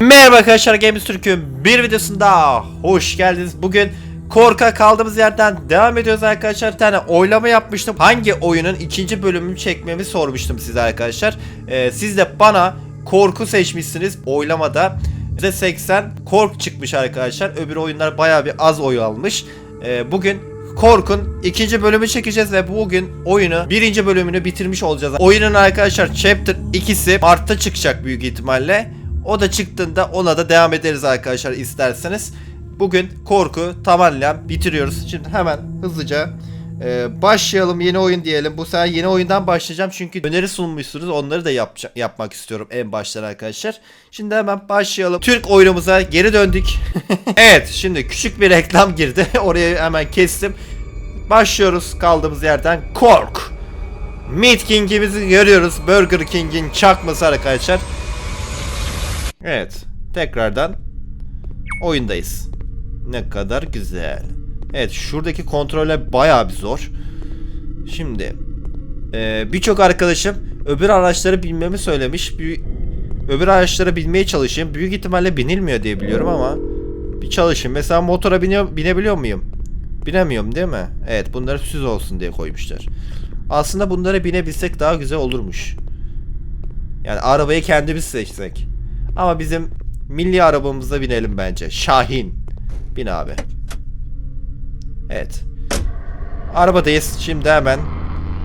Merhaba arkadaşlar Games Türk'ün bir videosunda hoş geldiniz. Bugün korka kaldığımız yerden devam ediyoruz arkadaşlar. Bir tane oylama yapmıştım. Hangi oyunun ikinci bölümünü çekmemi sormuştum size arkadaşlar. Ee, siz de bana korku seçmişsiniz oylamada. %80 kork çıkmış arkadaşlar. Öbür oyunlar baya bir az oy almış. Ee, bugün Kork'un ikinci bölümü çekeceğiz ve bugün oyunu birinci bölümünü bitirmiş olacağız. Oyunun arkadaşlar Chapter 2'si Mart'ta çıkacak büyük ihtimalle. O da çıktığında ona da devam ederiz arkadaşlar isterseniz. Bugün Kork'u tamamen bitiriyoruz. Şimdi hemen hızlıca e, başlayalım yeni oyun diyelim. Bu sefer yeni oyundan başlayacağım çünkü öneri sunmuşsunuz. Onları da yapça- yapmak istiyorum en baştan arkadaşlar. Şimdi hemen başlayalım. Türk oyunumuza geri döndük. evet şimdi küçük bir reklam girdi. Orayı hemen kestim. Başlıyoruz kaldığımız yerden. Kork. Meat King'imizi görüyoruz. Burger King'in çakması arkadaşlar. Evet. Tekrardan oyundayız. Ne kadar güzel. Evet şuradaki kontroller bayağı bir zor. Şimdi eee, birçok arkadaşım öbür araçları bilmemi söylemiş. Bir, öbür araçlara binmeye çalışayım. Büyük ihtimalle binilmiyor diye biliyorum ama bir çalışayım. Mesela motora biniyor, binebiliyor muyum? Binemiyorum değil mi? Evet bunları süz olsun diye koymuşlar. Aslında bunlara binebilsek daha güzel olurmuş. Yani arabayı kendimiz seçsek. Ama bizim milli arabamıza binelim bence. Şahin. Bin abi. Evet. Arabadayız. Şimdi hemen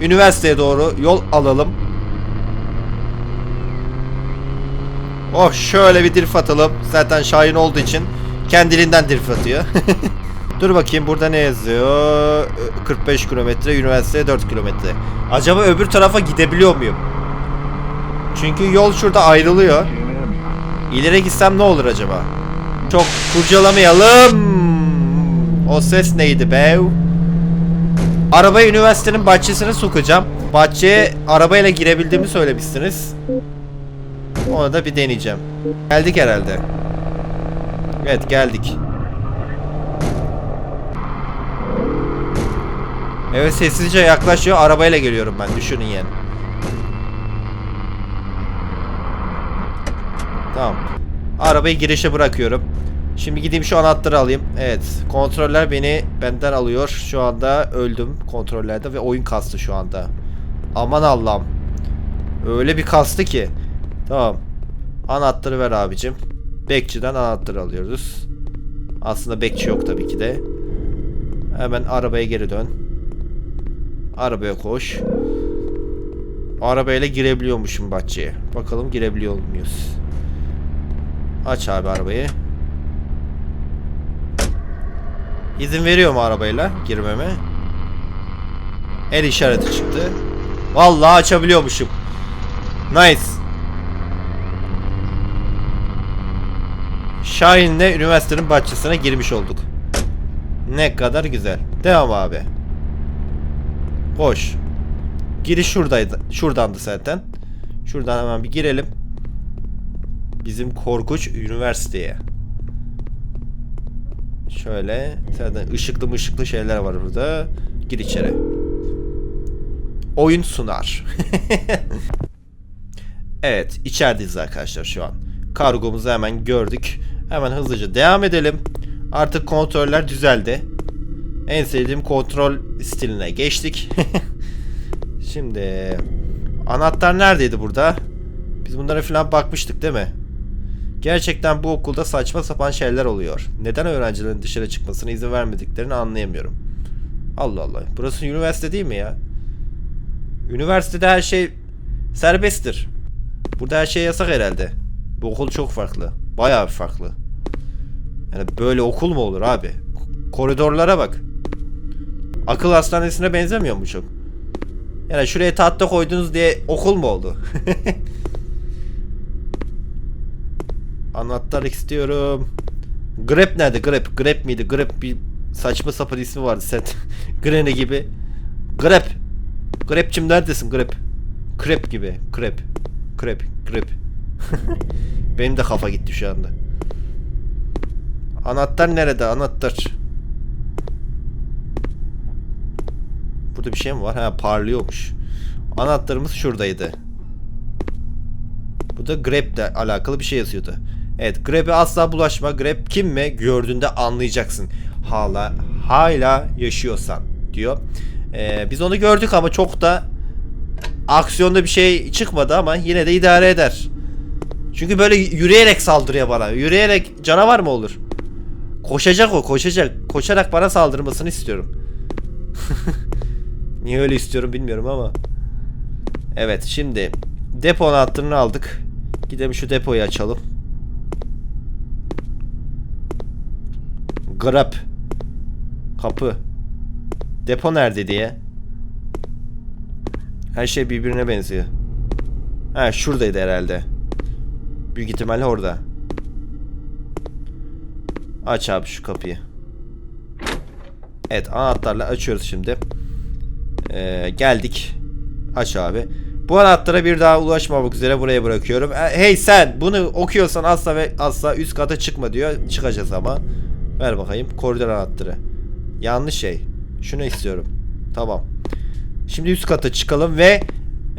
üniversiteye doğru yol alalım. Oh şöyle bir drift atalım. Zaten Şahin olduğu için kendiliğinden drift atıyor. Dur bakayım burada ne yazıyor? 45 kilometre, üniversiteye 4 kilometre. Acaba öbür tarafa gidebiliyor muyum? Çünkü yol şurada ayrılıyor. İleri gitsem ne olur acaba? Çok kurcalamayalım. O ses neydi be? Arabayı üniversitenin bahçesine sokacağım. Bahçeye arabayla girebildiğimi söylemişsiniz. Onu da bir deneyeceğim. Geldik herhalde. Evet geldik. Evet sessizce yaklaşıyor. Arabayla geliyorum ben. Düşünün yani. Tamam. Arabayı girişe bırakıyorum. Şimdi gideyim şu anahtarı alayım. Evet. Kontroller beni benden alıyor. Şu anda öldüm kontrollerde ve oyun kastı şu anda. Aman Allah'ım. Öyle bir kastı ki. Tamam. Anahtarı ver abicim. Bekçiden anahtarı alıyoruz. Aslında bekçi yok tabii ki de. Hemen arabaya geri dön. Arabaya koş. Arabayla girebiliyormuşum bahçeye. Bakalım girebiliyor muyuz? Aç abi arabayı. İzin veriyor mu arabayla girmeme? El işareti çıktı. Vallahi açabiliyormuşum. Nice. Şahin'le üniversitenin bahçesine girmiş olduk. Ne kadar güzel. Devam abi. Koş. Giriş şuradaydı. Şuradandı zaten. Şuradan hemen bir girelim. Bizim korkunç üniversiteye. Şöyle zaten ışıklı ışıklı şeyler var burada. Gir içeri. Oyun sunar. evet içerideyiz arkadaşlar şu an. Kargomuzu hemen gördük. Hemen hızlıca devam edelim. Artık kontroller düzeldi. En sevdiğim kontrol stiline geçtik. Şimdi anahtar neredeydi burada? Biz bunlara falan bakmıştık değil mi? Gerçekten bu okulda saçma sapan şeyler oluyor. Neden öğrencilerin dışarı çıkmasına izin vermediklerini anlayamıyorum. Allah Allah. Burası üniversite değil mi ya? Üniversitede her şey serbesttir. Burada her şey yasak herhalde. Bu okul çok farklı. Bayağı farklı. Yani böyle okul mu olur abi? Koridorlara bak. Akıl hastanesine benzemiyor mu çok? Yani şuraya tahta koydunuz diye okul mu oldu? Anahtar istiyorum. Grep nerede? Grep. Grep miydi? Grep bir saçma sapan ismi vardı set. Grene gibi. Grep. Grepçim neredesin Grep? Krep gibi. Krep. Krep. Krep. Benim de kafa gitti şu anda. Anahtar nerede? Anahtar. Burada bir şey mi var? Ha parlıyormuş. Anahtarımız şuradaydı. Bu da grep alakalı bir şey yazıyordu. Evet Grab'e asla bulaşma. Grab kim mi gördüğünde anlayacaksın. Hala hala yaşıyorsan diyor. Ee, biz onu gördük ama çok da aksiyonda bir şey çıkmadı ama yine de idare eder. Çünkü böyle yürüyerek saldırıyor bana. Yürüyerek canavar mı olur? Koşacak o koşacak. Koşarak bana saldırmasını istiyorum. Niye öyle istiyorum bilmiyorum ama. Evet şimdi depo anahtarını aldık. Gidelim şu depoyu açalım. Grab. Kapı. Depo nerede diye. Her şey birbirine benziyor. Ha şuradaydı herhalde. Büyük ihtimalle orada. Aç abi şu kapıyı. Evet anahtarla açıyoruz şimdi. Ee, geldik. Aç abi. Bu anahtara bir daha ulaşmamak üzere buraya bırakıyorum. E, hey sen bunu okuyorsan asla ve asla üst kata çıkma diyor. Çıkacağız ama. Ver bakayım koridor anahtarı. Yanlış şey. Şunu istiyorum. Tamam. Şimdi üst kata çıkalım ve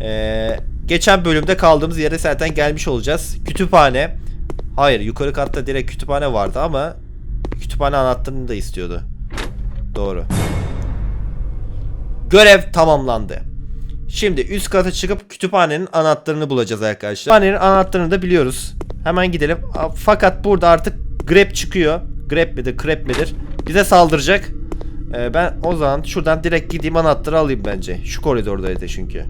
e, geçen bölümde kaldığımız yere zaten gelmiş olacağız. Kütüphane. Hayır yukarı katta direkt kütüphane vardı ama kütüphane anahtarını da istiyordu. Doğru. Görev tamamlandı. Şimdi üst kata çıkıp kütüphanenin anahtarını bulacağız arkadaşlar. Kütüphanenin anahtarını da biliyoruz. Hemen gidelim. Fakat burada artık Grab çıkıyor. Grab midir, Crab midir? Bize saldıracak. Ee, ben o zaman şuradan direkt gideyim anahtarı alayım bence. Şu koridordaydı çünkü.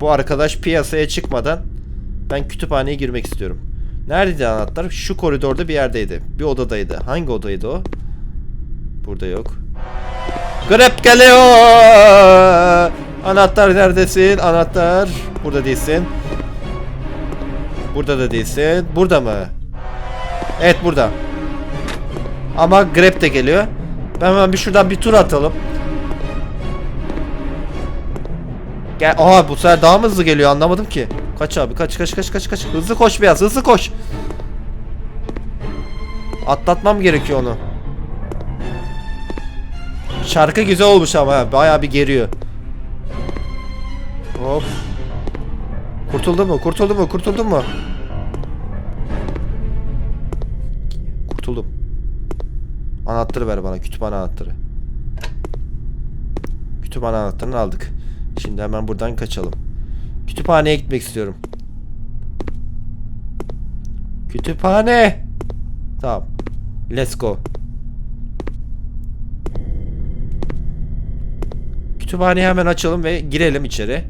Bu arkadaş piyasaya çıkmadan ben kütüphaneye girmek istiyorum. Neredeydi anahtar? Şu koridorda bir yerdeydi. Bir odadaydı. Hangi odaydı o? Burada yok. Grab geliyor. Anahtar neredesin? Anahtar. Burada değilsin. Burada da değilsin. Burada mı? Evet burada. Ama Grab de geliyor. Ben hemen bir şuradan bir tur atalım. Gel. Aha bu sefer daha mı hızlı geliyor anlamadım ki. Kaç abi kaç kaç kaç kaç kaç. Hızlı koş biraz hızlı koş. Atlatmam gerekiyor onu. Şarkı güzel olmuş ama ha, bayağı bir geriyor. Hop. Kurtuldu mu? Kurtuldu mu? Kurtuldu mu? Kurtuldum. Anahtarı ver bana. Kütüphane anahtarı. Kütüphane anahtarını aldık. Şimdi hemen buradan kaçalım. Kütüphaneye gitmek istiyorum. Kütüphane. Tamam. Let's go. Kütüphaneyi hemen açalım ve girelim içeri.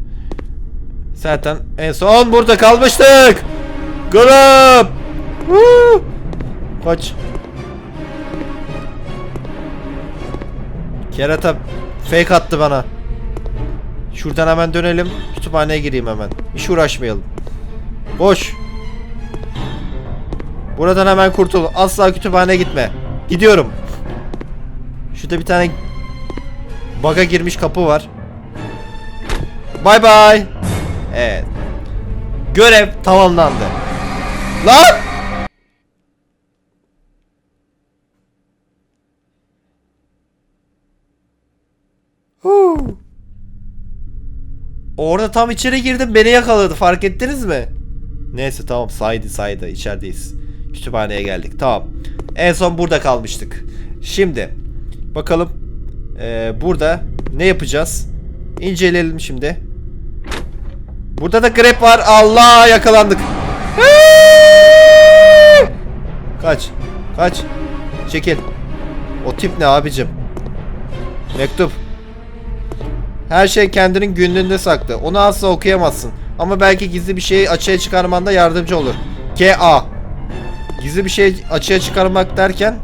Zaten en son burada kalmıştık. Grup. Woo! Kaç. Kerata fake attı bana. Şuradan hemen dönelim. Kütüphaneye gireyim hemen. Hiç uğraşmayalım. Boş. Buradan hemen kurtul. Asla kütüphaneye gitme. Gidiyorum. Şurada bir tane Baga girmiş kapı var. Bay bay. Evet. Görev tamamlandı. Lan! Orada tam içeri girdim beni yakaladı fark ettiniz mi? Neyse tamam saydı saydı içerideyiz. Kütüphaneye geldik tamam. En son burada kalmıştık. Şimdi bakalım ee, burada ne yapacağız? İnceleyelim şimdi. Burada da grep var. Allah yakalandık. Kaç. Kaç. Çekil. O tip ne abicim? Mektup. Her şey kendinin günlüğünde saklı. Onu asla okuyamazsın. Ama belki gizli bir şeyi açığa çıkarmanda yardımcı olur. K.A. Gizli bir şey açığa çıkarmak derken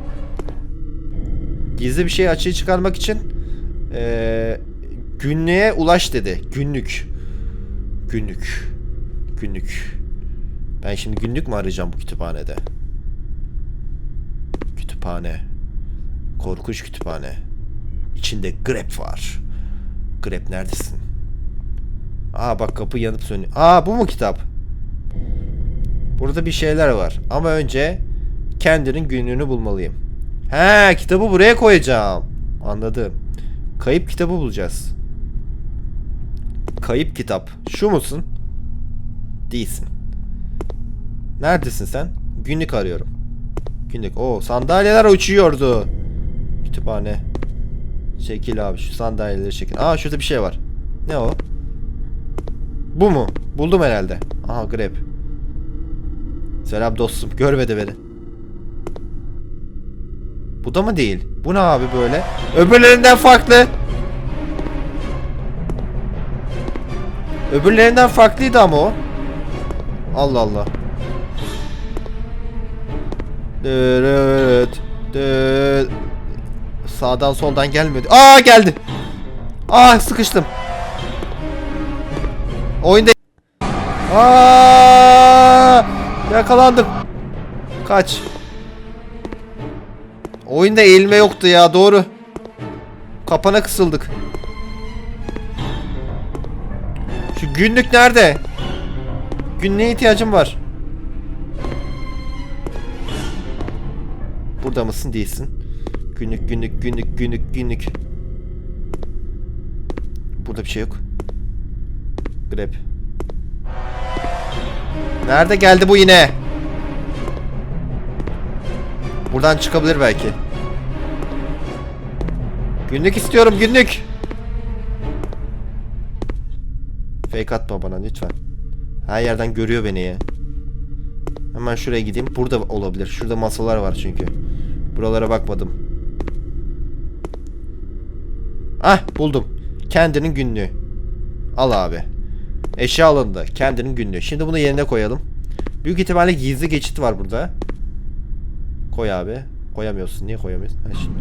gizli bir şey açığa çıkarmak için eee günlüğe ulaş dedi. Günlük. Günlük. Günlük. Ben şimdi günlük mü arayacağım bu kütüphanede? Kütüphane. Korkunç kütüphane. İçinde grep var. Grep neredesin? Aa bak kapı yanıp sönüyor. Aa bu mu kitap? Burada bir şeyler var. Ama önce kendinin günlüğünü bulmalıyım. He kitabı buraya koyacağım. Anladım. Kayıp kitabı bulacağız. Kayıp kitap. Şu musun? Değilsin. Neredesin sen? Günlük arıyorum. Günlük. Oo sandalyeler uçuyordu. Kütüphane. Çekil abi şu sandalyeleri çekil. Aa şurada bir şey var. Ne o? Bu mu? Buldum herhalde. Aha grep. Selam dostum. Görmedi beni. Bu da mı değil? Bu ne abi böyle? Öbürlerinden farklı. Öbürlerinden farklıydı ama o. Allah Allah. Dırıt, dırıt. Sağdan soldan gelmedi. Aa geldi. Ah sıkıştım. Oyunda Aa yakalandım. Kaç. Oyunda eğilme yoktu ya doğru. Kapana kısıldık. Şu günlük nerede? Günlüğe ihtiyacım var. Burada mısın? Değilsin. Günlük, günlük, günlük, günlük, günlük. Burada bir şey yok. Grab. Nerede geldi bu yine? Buradan çıkabilir belki. Günlük istiyorum günlük. Fake atma bana lütfen. Her yerden görüyor beni ya. Hemen şuraya gideyim. Burada olabilir. Şurada masalar var çünkü. Buralara bakmadım. Ah buldum. Kendinin günlüğü. Al abi. Eşya alındı. Kendinin günlüğü. Şimdi bunu yerine koyalım. Büyük ihtimalle gizli geçit var burada. Koy abi. Koyamıyorsun. Niye koyamıyorsun? Ha şimdi.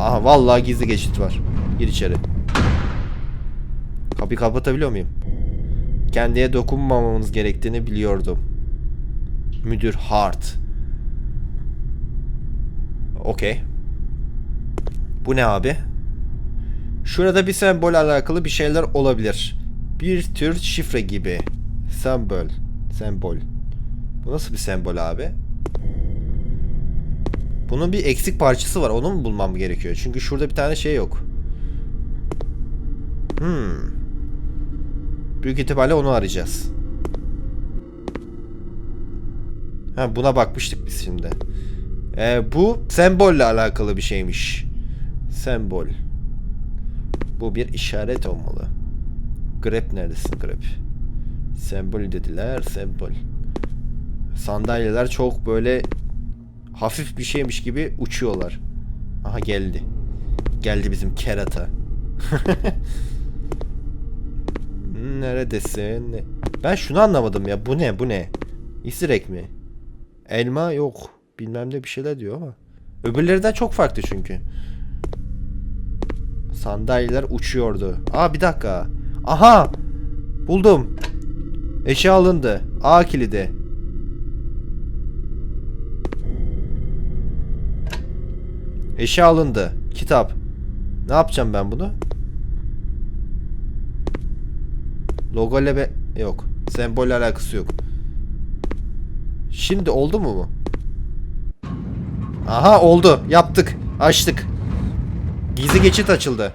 Aha vallahi gizli geçit var. Gir içeri. Kapıyı kapatabiliyor muyum? Kendiye dokunmamamız gerektiğini biliyordum. Müdür Hart. Okey. Bu ne abi? Şurada bir sembol alakalı bir şeyler olabilir. Bir tür şifre gibi. Sembol. Sembol. Bu nasıl bir sembol abi? Bunun bir eksik parçası var. Onu mu bulmam gerekiyor? Çünkü şurada bir tane şey yok. Hmm. Büyük ihtimalle onu arayacağız. Ha buna bakmıştık biz şimdi. Ee, bu sembolle alakalı bir şeymiş. Sembol. Bu bir işaret olmalı. Grep neredesin grep? Sembol dediler sembol. Sandalyeler çok böyle hafif bir şeymiş gibi uçuyorlar. Aha geldi. Geldi bizim kerata. Neredesin? Ben şunu anlamadım ya. Bu ne? Bu ne? İsirek mi? Elma yok. Bilmem ne bir şeyler diyor ama. Öbürlerinden çok farklı çünkü. Sandalyeler uçuyordu. Aa bir dakika. Aha! Buldum. Eşya alındı. A kilidi. Eşya alındı. Kitap. Ne yapacağım ben bunu? Logo ile be... Yok. Sembolle alakası yok. Şimdi oldu mu bu? Aha oldu. Yaptık. Açtık. Gizli geçit açıldı.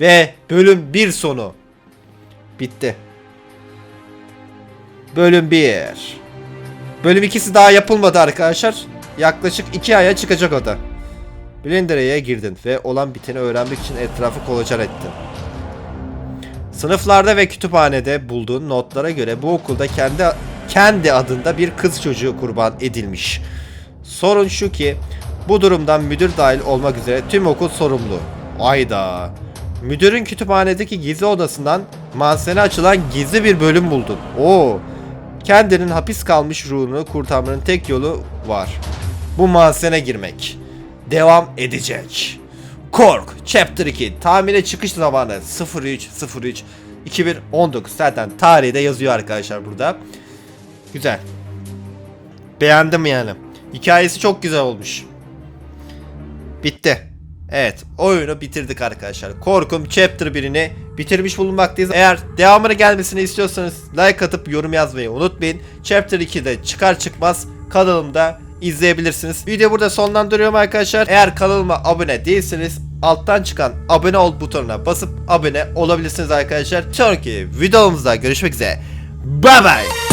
Ve bölüm 1 sonu. Bitti. Bölüm 1. Bölüm ikisi daha yapılmadı arkadaşlar. Yaklaşık 2 aya çıkacak o da. Blender'e girdin ve olan biteni öğrenmek için etrafı kolaçan ettin. Sınıflarda ve kütüphanede bulduğun notlara göre bu okulda kendi kendi adında bir kız çocuğu kurban edilmiş. Sorun şu ki bu durumdan müdür dahil olmak üzere tüm okul sorumlu. Ayda. Müdürün kütüphanedeki gizli odasından mahzene açılan gizli bir bölüm buldun. Oo. Kendinin hapis kalmış ruhunu kurtarmanın tek yolu var. Bu mahzene girmek. Devam edecek. Kork Chapter 2 tahmine çıkış zamanı 03 03 2019 zaten tarihi de yazıyor arkadaşlar burada. Güzel. Beğendim yani. Hikayesi çok güzel olmuş. Bitti. Evet oyunu bitirdik arkadaşlar. Korkum Chapter 1'ini bitirmiş bulunmaktayız. Eğer devamını gelmesini istiyorsanız like atıp yorum yazmayı unutmayın. Chapter 2'de çıkar çıkmaz kanalımda izleyebilirsiniz. Videoyu burada sonlandırıyorum arkadaşlar. Eğer kanalıma abone değilseniz alttan çıkan abone ol butonuna basıp abone olabilirsiniz arkadaşlar. Sonraki videomuzda görüşmek üzere. Bye bye.